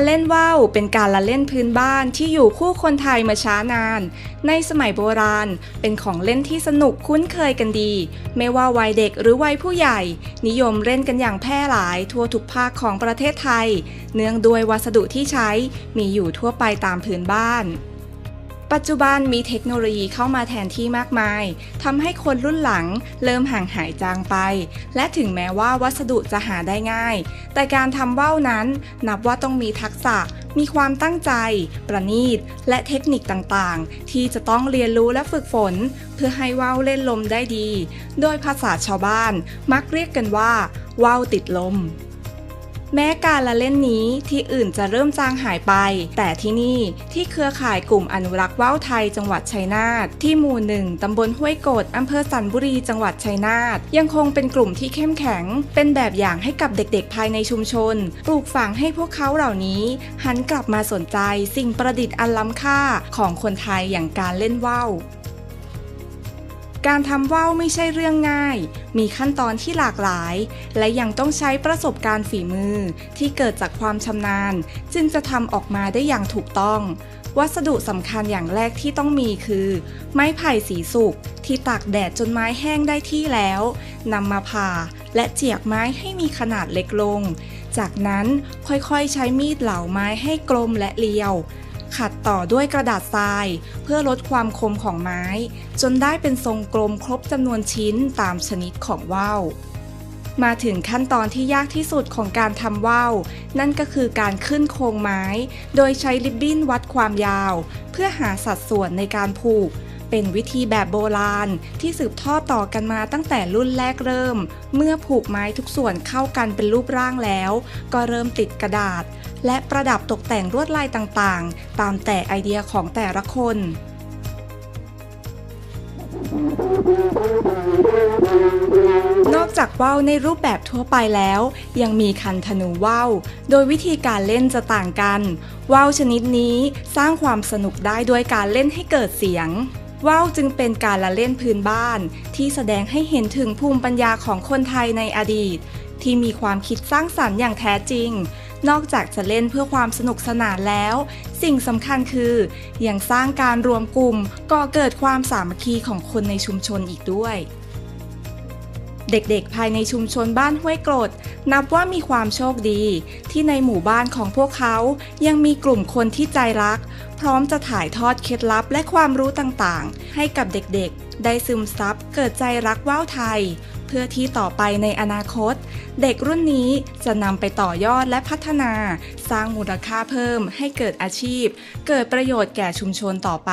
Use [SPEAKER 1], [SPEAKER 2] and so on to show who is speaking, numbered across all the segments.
[SPEAKER 1] การเล่นว่าวเป็นการละเล่นพื้นบ้านที่อยู่คู่คนไทยมาช้านาน ในสมัยโบราณ เป็นของเล่นที่สนุกคุ้นเคยกันดี ไม่ว่าวัยเด็กหรือวัยผู้ใหญ่ นิยมเล่นกันอย่างแพร่หลายทั่วทุกภาคของประเทศไทย เนื่องด้วยวัสดุที่ใช้มีอยู่ทั่วไปตามพื้นบ้าน ปัจจุบันมีเทคโนโลยีเข้ามาแทนที่มากมายทำให้คนรุ่นหลังเริ่มห่างหายจางไป และถึงแม้ว่าวัสดุจะหาได้ง่าย แต่การทำว่าวนั้นนับว่าต้องมีทักษะ มีความตั้งใจ ประณีต และเทคนิคต่างๆ ที่จะต้องเรียนรู้และฝึกฝน เพื่อให้ว่าวเล่นลมได้ดี โดยภาษาชาวบ้านมักเรียกกันว่าว่าวติดลม แม้การละเล่นนี้ที่อื่นจะเริ่มจางหายไป แต่ที่นี่ที่เครือข่ายกลุ่มอนุรักษ์ว่าวไทยจังหวัดชัยนาทที่หมู่หนึ่งตำบลห้วยโกดอำเภอสันบุรีจังหวัดชัยนาทยังคงเป็นกลุ่มที่เข้มแข็ง เป็นแบบอย่างให้กับเด็กๆ ภายในชุมชน ปลูกฝังให้พวกเขาเหล่านี้ หันกลับมาสนใจสิ่งประดิษฐ์อันล้ำค่าของคนไทยอย่างการเล่นว่าว การทำว่าวไม่ใช่เรื่องง่าย มีขั้นตอนที่หลากหลาย และยังต้องใช้ประสบการณ์ฝีมือที่เกิดจากความชำนาญ จึงจะทำออกมาได้อย่างถูกต้อง วัสดุสำคัญอย่างแรกที่ต้องมีคือ ไม้ไผ่สีสุกที่ตากแดดจนไม้แห้งได้ที่แล้วนำมาผ่าและเจียกไม้ให้มีขนาดเล็กลง จากนั้นค่อยๆใช้มีดเหลาไม้ให้กลมและเรียว ขัดต่อด้วยกระดาษทราย เพื่อลดความคมของไม้ จนได้เป็นทรงกลมครบจำนวนชิ้นตามชนิดของว่าวมาถึงขั้นตอนที่ยากที่สุดของการทำว่าวนั่นก็คือการขึ้นโครงไม้ โดยใช้ริบบิ้นวัดความยาว เพื่อหาสัดส่วนในการผูก เป็นวิธีแบบโบราณที่สืบทอดต่อกันมาตั้งแต่รุ่นแรกเริ่ม เมื่อผูกไม้ทุกส่วนเข้ากันเป็นรูปร่างแล้ว ก็เริ่มติดกระดาษ และประดับตกแต่งลวดลายต่างๆ ตามแต่ไอเดียของแต่ละคน นอกจากว่าวในรูปแบบทั่วไปแล้ว ยังมีคันธนูว่าวโดยวิธีการเล่นจะต่างกันว่าวชนิดนี้สร้างความสนุกได้ด้วยการเล่นให้เกิดเสียง ว่าวจึงเป็นการละเล่นพื้นบ้าน ที่แสดงให้เห็นถึงภูมิปัญญาของคนไทยในอดีต ที่มีความคิดสร้างสรรค์อย่างแท้จริง นอกจากจะเล่นเพื่อความสนุกสนานแล้ว สิ่งสำคัญคืออยังสร้างการรวมกลุ่มก่อเกิดความสามัคคีของคนในชุมชนอีกด้วย เด็กๆ ภายในชุมชนบ้านห้วยกรด นับว่ามีความโชคดี ที่ในหมู่บ้านของพวกเขา ยังมีกลุ่มคนที่ใจรัก พร้อมจะถ่ายทอดเคล็ดลับและความรู้ต่างๆ ให้กับเด็กๆ ได้ซึมซับเกิดใจรักว่าวไทย เพื่อที่ต่อไปในอนาคต เด็กรุ่นนี้จะนำไปต่อยอดและพัฒนา สร้างมูลค่าเพิ่มให้เกิดอาชีพ เกิดประโยชน์แก่ชุมชนต่อไป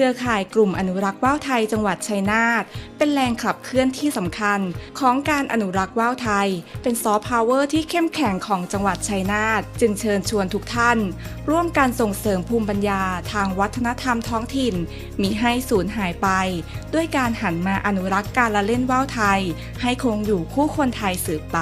[SPEAKER 1] รือข่ายกลุ่มอนุรักษ์ว่าวไทยจังหวัดชัยนาทเป็นแรงขับเคลื่อนที่สำคัญของการอนุรักษ์ว่าวไทย เป็นซอฟต์พาวเวอร์ที่เข้มแข็งของจังหวัดชัยนาทจึงเชิญชวนทุกท่าน ร่วมการส่งเสริมภูมิปัญญาทางวัฒนธรรมท้องถิ่น มีให้สูญหายไป ด้วยการหันมาอนุรักษ์การละเล่นว่าวไทย ให้คงอยู่คู่คนไทยสืบไป